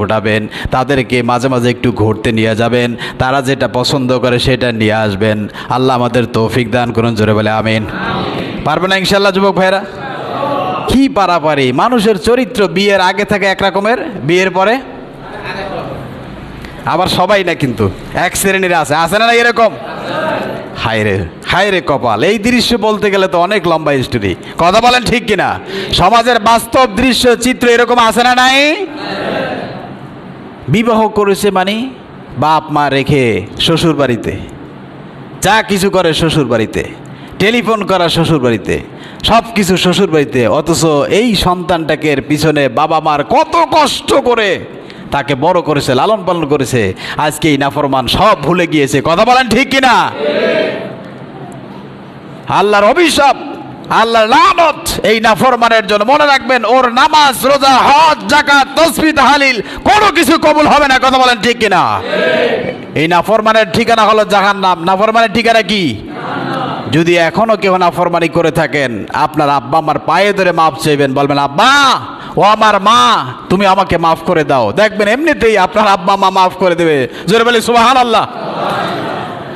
ফোটাবেন তাদেরকে মাঝে মাঝে একটু ঘুরতে নিয়ে যাবেন, তারা যেটা পছন্দ করে সেটা নিয়ে আসবেন। আল্লাহ আমাদের তৌফিক দান করুন, জোরে বলে আমিন। পারবে না ইনশাল্লাহ যুবক ভাইরা কি পারাপারি, মানুষের চরিত্র বিয়ের আগে থাকে এক রকমের বিয়ের পরে? আবার সবাই না কিন্তু, এক শ্রেণির আছে আছে না না এরকম? হায়রে হায়রে কপাল, এই দৃশ্য বলতে গেলে তো অনেক লম্বা স্টোরি কথা বলেন ঠিক কিনা? সমাজের বাস্তব দৃশ্য, চিত্র এরকম আছে না নাই? বিবাহ করেছে মানে বাপ মা রেখে শ্বশুর বাড়িতে। যা কিছু করে শ্বশুর বাড়িতে, টেলিফোন করা শ্বশুর বাড়িতে, সব কিছু শ্বশুর বাড়িতে, অথচ এই সন্তানটাকে এর পিছনে বাবা মার কত কষ্ট করে তাকে বড় করেছে, লালন পালন করেছে, আজকে এই নাফরমান সব ভুলে গিয়েছে। কথা বলেন ঠিক কিনা? আল্লাহর অভিশাপ। আল্লাহর লানত। এই নাফরমানের জন্য মনে রাখবেন, ওর নামাজ, রোজা, হজ জাকাত তসবি তাহালিল, কোনো কিছু কবুল হবে না, কথা বলেন ঠিক কিনা? এই নাফরমানের ঠিকানা হলো জাহান্নাম। নাফরমানের ঠিকানা কি? যদি এখনও কেউ নাফরমানি করে থাকেন, আপনার আব্বা আমার পায়ে ধরে মাপ চাইবেন, বলবেন, আব্বা, ও আমার মা, তুমি আমাকে মাফ করে দাও। দেখবেন, এমনিতেই আপনার আব্বা, মা মাফ করে দেবে। জোরে বলি সুবাহান আল্লাহ